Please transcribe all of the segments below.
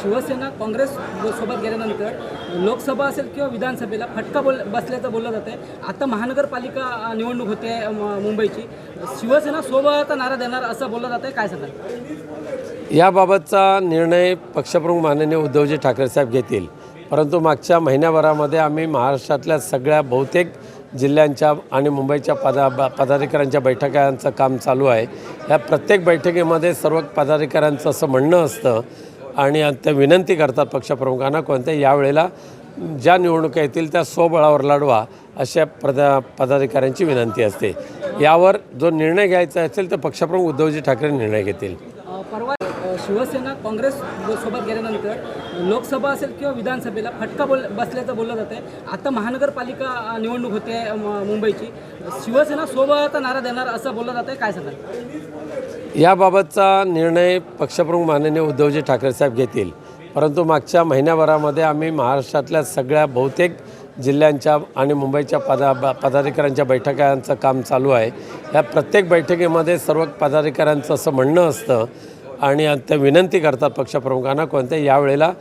शिवसेना काँग्रेस सोबत गेल्यानंतर लोकसभा असेल किंवा विधानसभेला फटका बोल बसल्याचं बोललं जाते आता महानगरपालिका निवडणूक होते मुंबईची. शिवसेना सोबत नारा देणार असं बोललं जातं काय सांगाल? याबाबतचा निर्णय पक्षप्रमुख माननीय उद्धवजी ठाकरे साहेब घेतील. परंतु मागच्या महिन्याभरामध्ये आम्ही महाराष्ट्रातल्या सगळ्या बहुतेक जिल्ह्यांच्या आणि मुंबईच्या पदा पदाधिकाऱ्यांच्या बैठकांचं काम चालू आहे. या प्रत्येक बैठकीमध्ये सर्व पदाधिकाऱ्यांचं असं म्हणणं असतं आणि त्या विनंती करतात पक्षप्रमुखांना कोणत्या यावेळेला ज्या निवडणुका येतील त्या स्वबळावर लढवा अशा पदा पदाधिकाऱ्यांची विनंती असते. यावर जो निर्णय घ्यायचा असेल तर पक्षप्रमुख उद्धवजी ठाकरे निर्णय घेतील. शिवसेना काँग्रेस सोबत गेल्यानंतर लोकसभा असेल किंवा विधानसभेला फटका बोल बसल्याचं बोललं जाते आता महानगरपालिका निवडणूक होते मुंबईची. शिवसेना सोबत नारा देणार असं बोललं जातं काय सांगाल? याबाबतचा निर्णय पक्षप्रमुख माननीय उद्धवजी ठाकरे साहेब घेतील. परंतु मागच्या महिन्याभरामध्ये आम्ही महाराष्ट्रातल्या सगळ्या बहुतेक जिल्ह्यांच्या आणि मुंबईच्या पदा पदाधिकाऱ्यांच्या बैठकांचं काम चालू आहे. या प्रत्येक बैठकीमध्ये सर्व पदाधिकाऱ्यांचं असं म्हणणं असतं आणि त्या विनंती करतात पक्षप्रमुखांना कोणत्या यावेळेला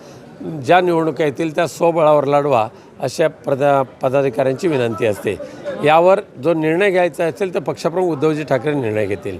ज्या निवडणुका येतील त्या स्वबळावर लढवा अशा पदा पदाधिकाऱ्यांची विनंती असते. यावर जो निर्णय घ्यायचा असेल तर पक्षप्रमुख उद्धवजी ठाकरे निर्णय घेतील.